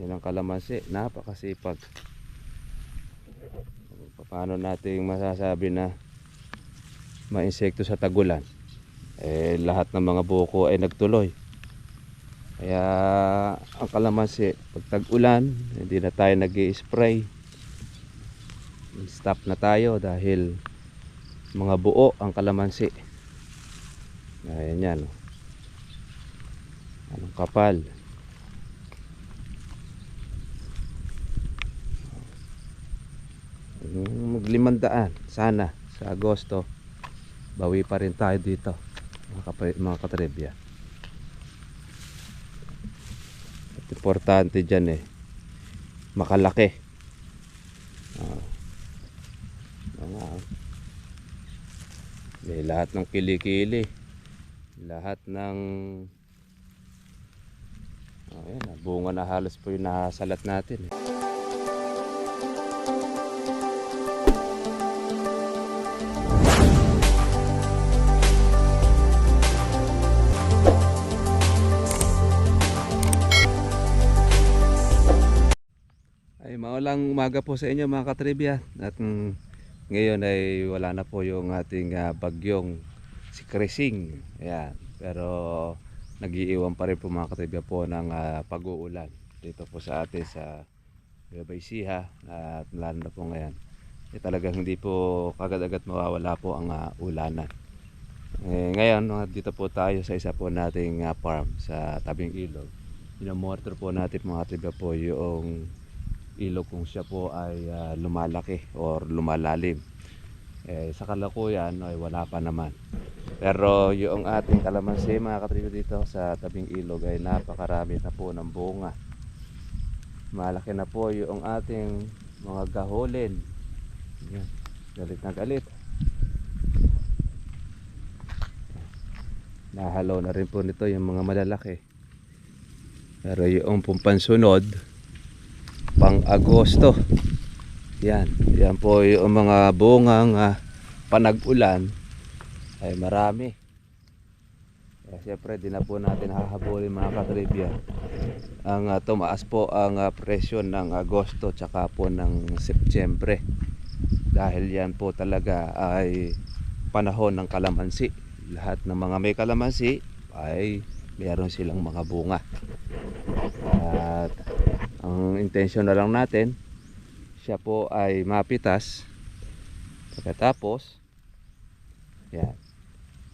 Yan ang kalamansi. Napakasipag. Paano natin masasabi na mainsekto sa tagulan? Eh, lahat ng mga buko ay nagtuloy. Kaya ang kalamansi, pag tag-ulan, hindi na tayo nag spray Stop na tayo dahil mga buo ang kalamansi. Ayan yan. Anong kapal. Yung maglimandaan. Sana sa Agosto bawi pa rin tayo dito mga, katrebya At importante dyan eh makalaki. Ah. may lahat ng kilikili. Lahat ng oh, yan, ah, bunga na halos po yung nasalat natin eh. Ay, maulang umaga po sa inyo mga katribya. At mm, ngayon ay wala na po yung ating ah, bagyong si Krising. Ayan. Pero nagiiwan pa rin po mga katribya po ng ah, pag-uulan dito po sa atin sa Ecija at lalo na po ngayon. Eh, talagang hindi po kagad-agad mawawala po ang ah, ulanan. Eh, ngayon, dito po tayo sa isa po nating ah, farm sa tabing ilog. Minomonitor po natin mga katribya po yung ilog kung siya po ay ah, lumalaki or lumalalim. Eh, sa kalukuyan ay wala pa naman. Pero yung ating kalamansi mga katribo dito sa tabing ilog ay napakarami na po ng bunga. Malaki na po yung ating mga gaholin. Yan. Galit na galit. Nahalo na rin po nito yung mga malalaki. Pero yung pumpansunod, pang Agosto. Yan, yan po yung mga bungang ah, panag-ulan ay marami. Kaya siyempre di na po natin hahabulin mga katribya. Ang ah, tumaas po ang ah, presyo ng Agosto tsaka po ng Setyembre. Dahil yan po talaga ay panahon ng kalamansi. Lahat ng mga may kalamansi ay meron silang mga bunga. At ang intention na lang natin siya po ay mapitas. Pagkatapos yan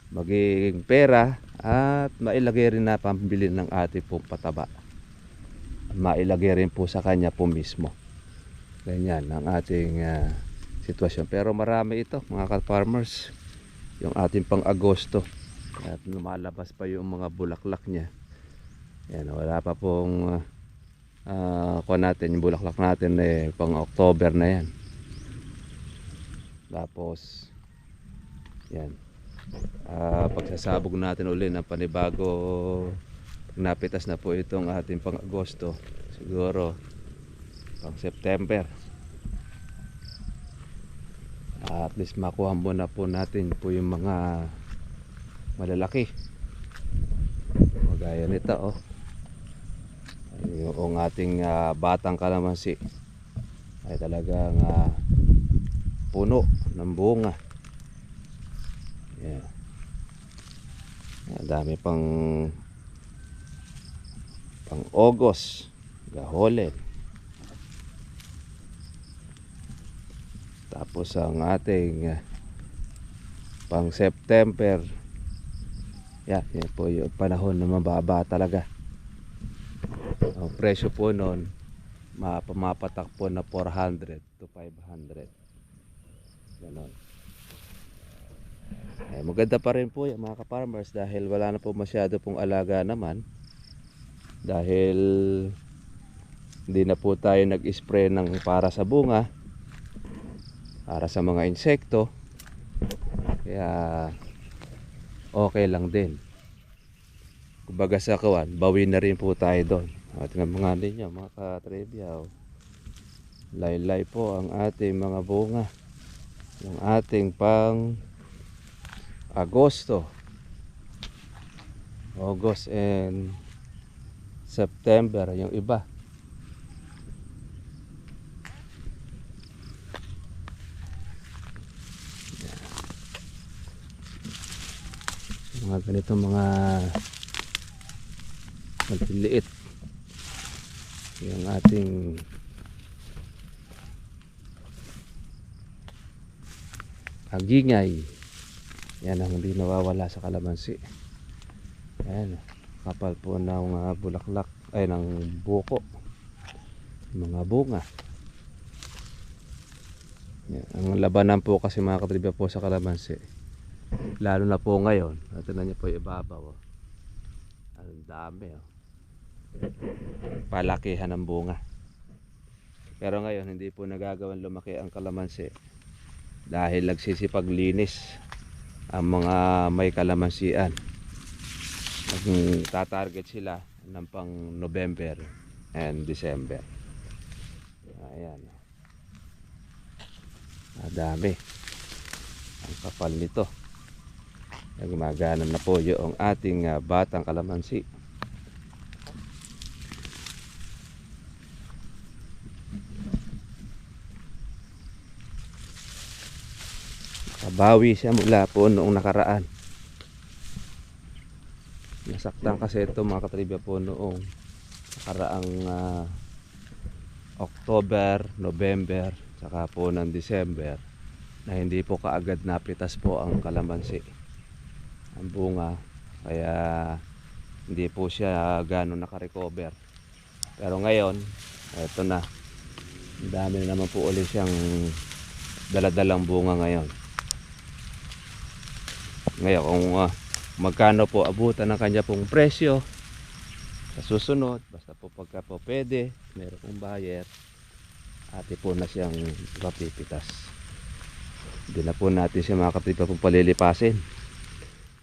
magiging pera at mailagay rin na pambili ng ating pong pataba. Mailagay rin po sa kanya po mismo. Ganyan ang ating ah, sitwasyon. Pero marami ito mga ka-farmers yung ating pang Agosto at lumalabas pa yung mga bulaklak niya. Yan wala pa pong ah, ah kuha natin yung bulaklak natin eh pang October na yan. Tapos yan. Ah, pagsasabog natin uli ng panibago. Napitas na po itong ating pang Agosto siguro pang September. At least makuha muna po natin po yung mga malalaki. Magaya nito oh yung ating ah, batang kalamansi ay talagang ah, puno ng bunga. Yeah. Dami pang pang August gaholen tapos ang ating ah, pang September. Yan, yan po yung panahon na mababa talaga ang presyo po noon ma- pumapatak po na 400 to 500 ganon. Eh, maganda pa rin po yan mga ka-farmers dahil wala na po masyado pong alaga naman. Dahil hindi na po tayo nag-spray ng para sa bunga para sa mga insekto. Kaya okay lang din. Kumbaga sa kawan bawi na rin po tayo doon ating mga linya mga katribya oh. laylay po ang ating mga bunga ng ating pang Agosto. August and September yung iba. Mga ganito mga maliliit yung ating agingay yan ang hindi nawawala sa kalamansi yan kapal po ng uh, bulaklak ay ng buko mga bunga yan. ang labanan po kasi mga katribya po sa kalamansi lalo na po ngayon natin niyo po ibabaw oh. ang dami oh. Palakihan ng bunga. Pero ngayon hindi po nagagawan lumaki ang kalamansi dahil nagsisipaglinis ang mga may kalamansian. Tatarget sila ng pang November and December. Ayan. Madami. Ang kapal nito. Nagmagana na po yung ating ah, batang kalamansi Kabawi siya mula po noong nakaraan. Nasaktan kasi ito mga katribya po noong nakaraang ah, October, November, saka po ng December na hindi po kaagad napitas po ang kalamansi. Ang bunga. Kaya hindi po siya gano'n nakarecover. Pero ngayon, eto na. Ang dami na naman po ulit siyang daladalang bunga ngayon. Ngayon kung ah, magkano po abutan ng kanya pong presyo sa susunod, basta po pagka po pwede, meron pong buyer, ate po na siyang mapipitas. Hindi na po natin siya mga katripa pong palilipasin.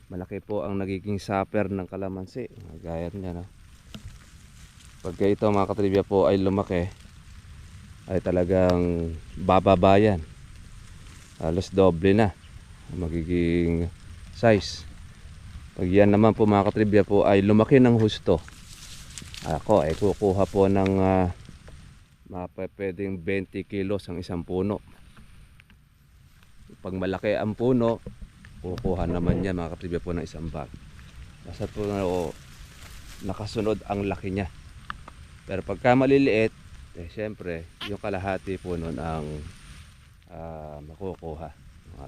Malaki po ang nagiging supper ng kalamansi. Gaya niya no. Pagka ito mga katribya po ay lumaki, ay talagang bababayan. Halos doble na magiging size. Pag yan naman po mga katribya po ay lumaki ng husto. Ako ay kukuha po ng uh, pwedeng 20 kilos ang isang puno. Pag malaki ang puno, kukuha naman yan mga katribya po ng isang bag. Basta po na o, nakasunod ang laki niya. Pero pagka maliliit, eh syempre, yung kalahati po nun ang ah, makukuha. Mga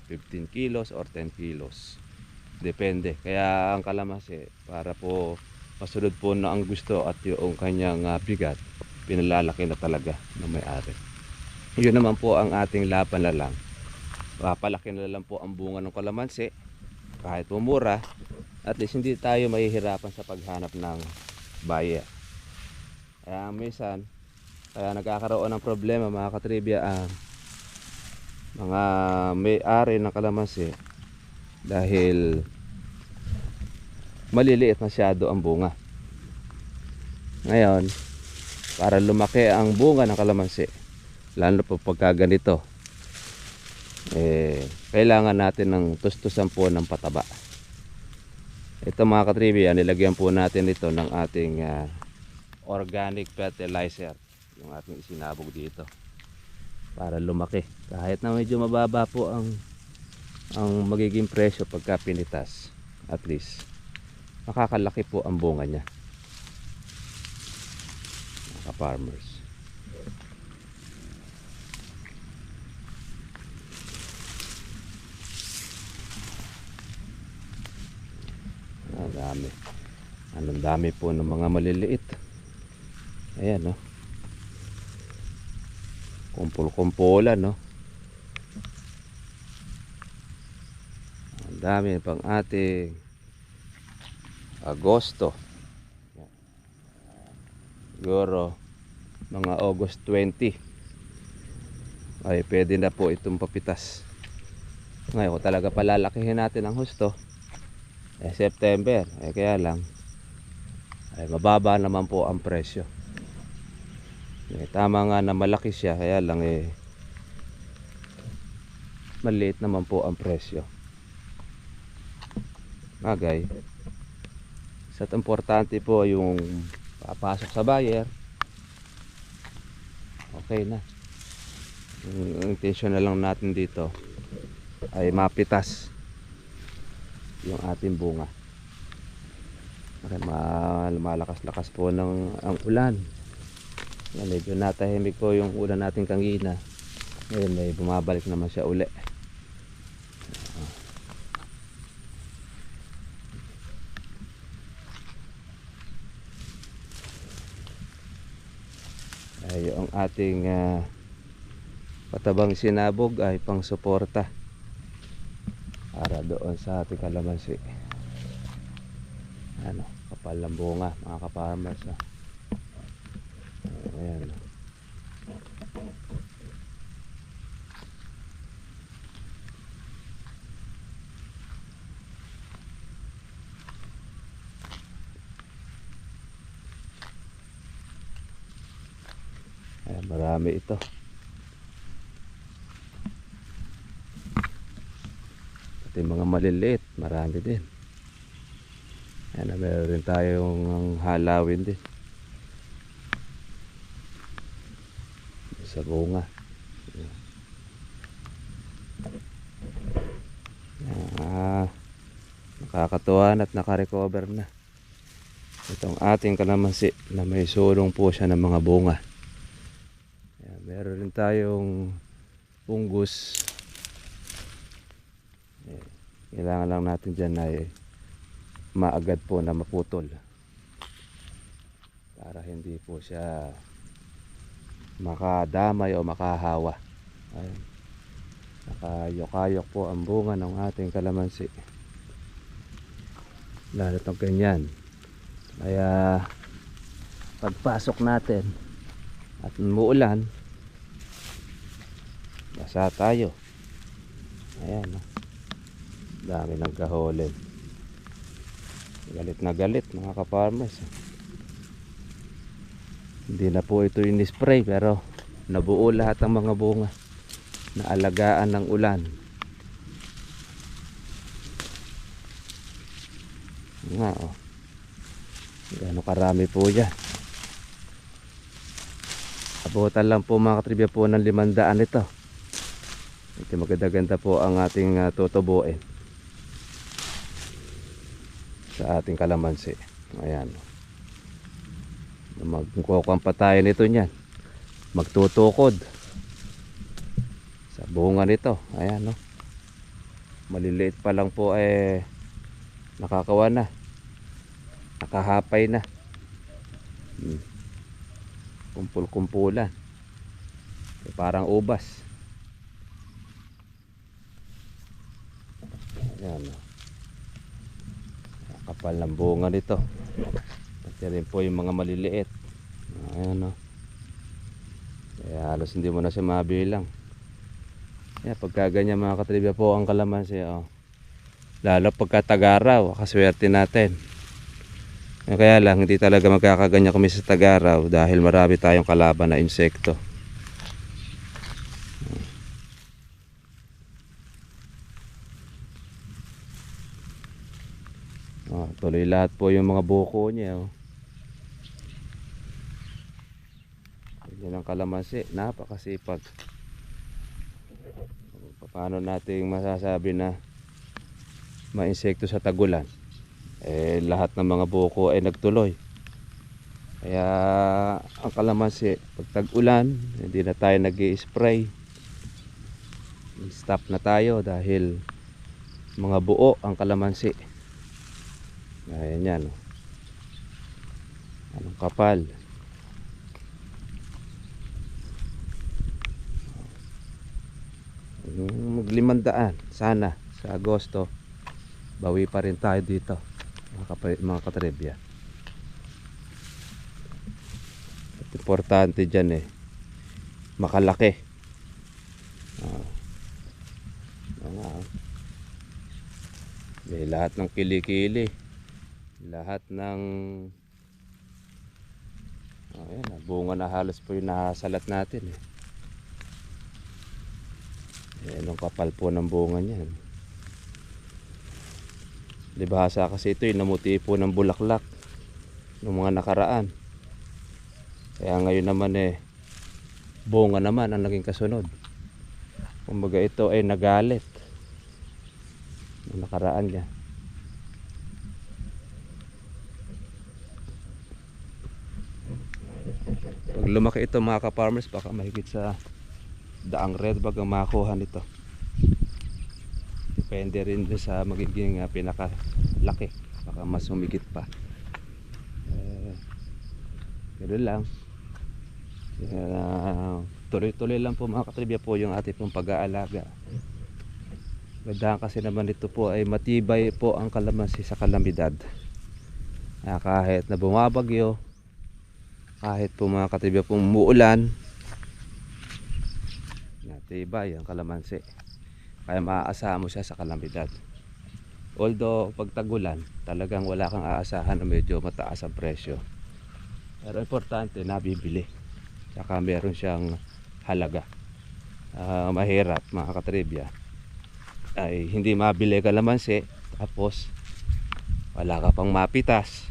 15 kilos or 10 kilos. Depende. Kaya ang kalamansi, para po masunod po na ang gusto at yung kanyang ah, bigat, pinalalaki na talaga ng may-ari. Yun naman po ang ating laban na lang. Papalaki na lang po ang bunga ng kalamansi kahit mumura at least hindi tayo mahihirapan sa paghanap ng buyer. Kaya minsan, kaya nagkakaroon ng problema mga katribya ang mga may-ari ng kalamansi dahil maliliit masyado ang bunga. Ngayon, para lumaki ang bunga ng kalamansi, lalo po pagka ganito, eh, kailangan natin ng tustusan po ng pataba. Ito mga katribya, nilagyan po natin ito ng ating ah, organic fertilizer yung ating isinabog dito para lumaki kahit na medyo mababa po ang ang magiging presyo pagka pinitas. At least makakalaki po ang bunga niya. Mga farmers ang dami. Anong dami po ng mga maliliit. Ayan no? Kumpul-kumpulan no dami pang ating Agosto. Siguro mga August 20 ay pwede na po itong papitas. Ngayon kung talaga palalakihin natin ang husto eh September. Eh kaya lang ay mababa naman po ang presyo. Eh, tama nga na malaki siya kaya lang eh maliit naman po ang presyo bagay sa importante po yung papasok sa buyer okay na ang intention na lang natin dito ay mapitas yung ating bunga ma- lumalakas-lakas po ng ang ulan. Medyo natahimik po yung ulan natin kanina. Ngayon may bumabalik naman siya uli. Ay, yung ating ah, patabang sinabog ay pang suporta para doon sa ating kalamansi. Ano, kapal ng bunga mga kaparmers. ah. Ayan. Marami ito. Pati mga maliliit, marami din. Ayan, meron rin tayong halawin din. Sa bunga. Ah, nakakatuwa at nakarecover na. Itong ating kalamansi na may sulong po siya ng mga bunga. Meron rin tayong punggus. Eh, Kailangan lang natin dyan ay maagad po na maputol. Para hindi po siya makadamay o makahawa. Ayan. Nakayok-ayok po ang bunga ng ating kalamansi. Lalo itong ganyan. Kaya pagpasok natin at muulan basa tayo. Ayan oh. dami ng kaholin galit na galit mga kaparmers hindi na po ito in-spray pero nabuo lahat ang mga bunga. Na alagaan ng ulan. Nga oh. Gano'ng karami po yan? Abutan lang po mga katribya po ng limandaan ito. Ito maganda-ganda po ang ating uh, tutubuin. Sa ating kalamansi. Ayan. Magkukuhan pa tayo nito niyan. Magtutukod. Sa bunga nito. Ayan no. Maliliit pa lang po eh nakakawa na. Nakahapay na. Hmm kumpul-kumpulan Eh, parang ubas yan o. kapal ng bunga nito. Pati rin po yung mga maliliit. Ayan o kaya halos hindi mo na siya mabilang. Yan pagka ganyan mga katribya po ang kalamansi o lalo pagka tagaraw kaswerte natin. Kaya lang, hindi talaga magkakaganya kami sa Tagaraw dahil marami tayong kalaban na insekto. Oh, tuloy lahat po yung mga buko niya. Oh. Yan ang kalamansi, napakasipag. Paano natin masasabi na ma-insekto sa tagulan? eh lahat ng mga buko ay nagtuloy kaya ang kalamansi pag tag-ulan hindi na tayo nag spray stop na tayo dahil mga buo ang kalamansi ayan yan. Oh. anong kapal? Maglimandaan. Sana sa Agosto bawi pa rin tayo dito mga, mga katrebya At importante dyan eh makalaki. Ah. mga may lahat ng kilikili lahat ng oh, yan, ah, bunga na halos po yung nasalat natin eh yan ang kapal po ng bunga niyan Libhasa kasi ito yung namuti po ng bulaklak ng mga nakaraan. Kaya ngayon naman eh bunga naman ang naging kasunod. Kumbaga ito ay nagalit. Ng nakaraan niya. Lumaki ito mga ka-farmers, baka mahigit sa daang red bag ang makuha nito. Depende rin sa magiging uh, pinakalaki. Baka mas humigit pa. Eh, ganun lang. Uh, tuloy-tuloy lang po mga katribya po yung ating pong pag-aalaga. Gandahan kasi naman ito po ay matibay po ang kalamansi sa kalamidad. Ah, kahit na bumabagyo, kahit po mga katribya pong muulan, natibay ang kalamansi. Kaya maaasahan mo siya sa kalamidad. Although pag tagulan, talagang wala kang aasahan na medyo mataas ang presyo. Pero importante, nabibili. Saka meron siyang halaga. Ah, mahirap mga katribya ay hindi mabili kalamansi tapos wala ka pang mapitas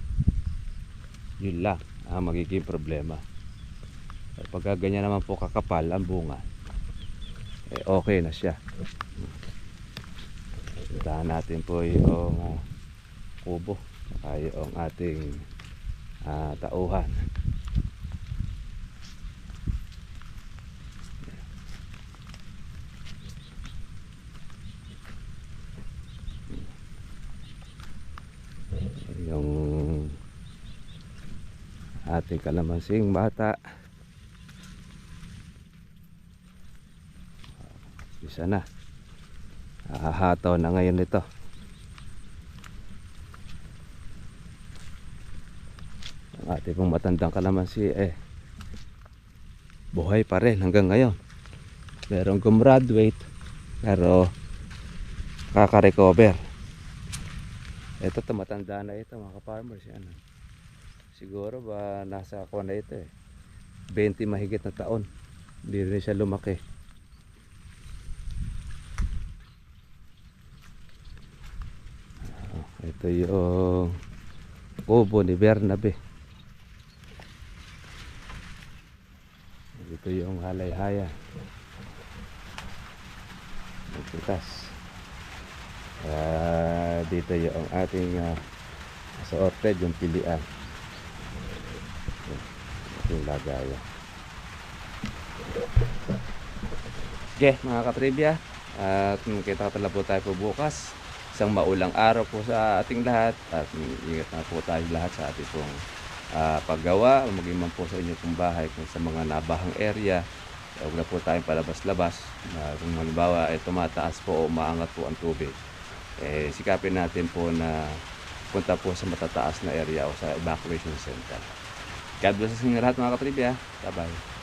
yun lang ang magiging problema. Pero pagka ganyan naman po kakapal ang bunga eh okay na siya. Puntahan natin po yung uh, kubo saka yung ating ah, tauhan yung ating kalamansing bata. Isa na. Hahataw na ngayon ito. Ang ating pong matandang kalamansi eh buhay pa rin hanggang ngayon. Merong gumraduate pero kaka-recover. Ito tumatanda na ito mga farmers yan. Siguro ba nasa ako na ito eh. 20 mahigit na taon. Hindi rin siya lumaki. Ah, Ito yung kubo ni Bernabe. Ito yung halay-haya. Magpitas. Ah, dito yung ating uh, sa orchid yung pilian. Yung lagayan. Okay, mga katribya. At uh, kita pala po tayo po bukas. Isang maulang araw po sa ating lahat. At ingat na po tayo lahat sa ating pong ah, paggawa. Maging man po sa inyong pong bahay kung sa mga nabahang area. Huwag na po tayong palabas-labas. na kung halimbawa ay tumataas po o maangat po ang tubig eh, sikapin natin po na punta po sa matataas na area o sa evacuation center. God bless sa inyo lahat mga katribya. Bye-bye.